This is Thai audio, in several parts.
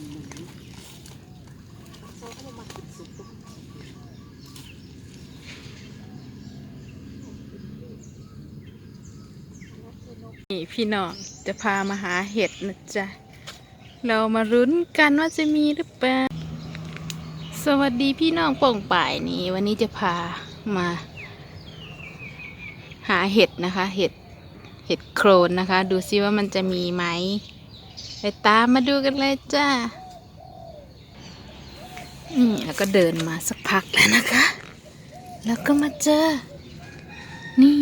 นหนึ่งเขาเอามากินสุกตุ๊กนี่พี่น้องจะพามาหาเห็ดนะจ๊ะ เรามารุ้นกันว่าจะมีหรือเปล่า สวัสดีพี่น้องโป่งป่ายนี่วันนี้จะพามา หาเห็ดนะคะ เห็ด เห็ดโครนนะคะ ดูซิว่ามันจะมีไหม ตามมาดูกันเลยจ้านี่แล้วก็เดินมาสักพักแล้วนะคะ แล้วก็มาเจอ นี่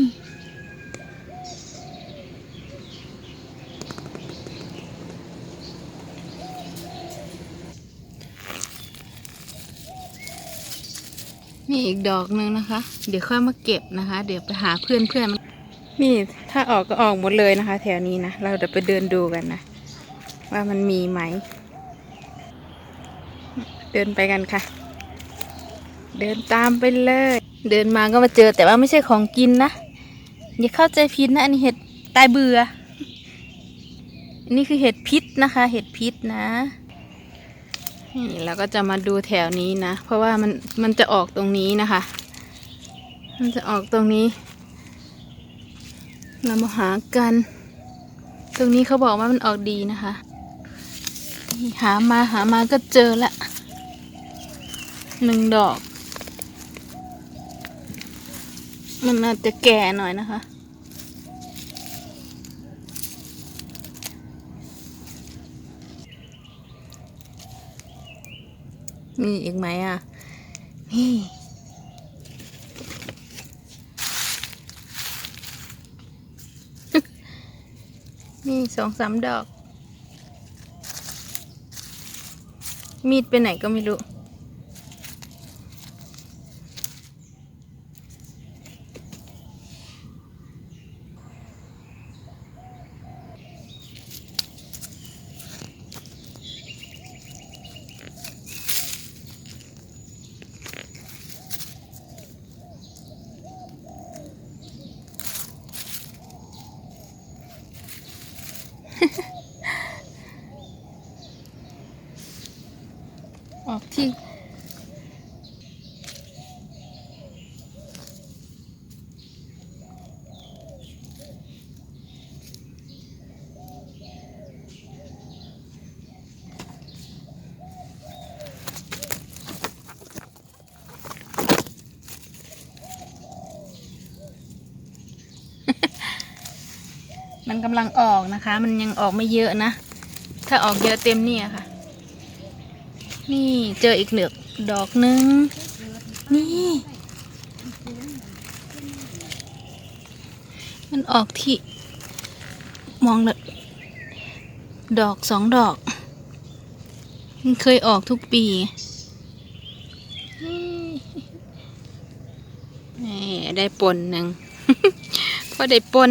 นี่อีกดอกหนึ่งนะคะ เดี๋ยวค่อยมาเก็บนะคะ เดี๋ยวไปหาเพื่อนเพื่อนมันนี่ถ้าออกก็ออกหมดเลยนะคะ แถวนี้นะ เราเดี๋ยวไปเดินดูกันนะ ว่ามันมีไหม เดินไปกันค่ะ เดินตามไปเลย เดินมาก็มาเจอแต่ว่าไม่ใช่ของกินนะ อย่าเข้าใจผิดนะ อันนี้เห็ดตายเบื่ออันนี้คือเห็ดพิษนะคะ เห็ดพิษนะนี่เราก็จะมาดูแถวนี้นะ เพราะว่ามันมันจะออกตรงนี้นะคะ มันจะออกตรงนี้ เรามาหากัน ตรงนี้เขาบอกว่ามันออกดีนะคะ หามาหามาก็เจอละหนึ่งดอก มันอาจจะแก่หน่อยนะคะ มีอีกไหมอะ นี่นี่สองสามดอก มีดไปไหนก็ไม่รู้ ออกที่มันกำลังออกนะคะ มันยังออกไม่เยอะนะ ถ้าออกเยอะเต็มนี่อะค่ะ นี่เจออีกเหลือกดอกหนึ่งนี่ มันออกที่ มองเลยดอกสองดอก มันเคยออกทุกปีนี่ได้ปนหนึ่งพอได้ปน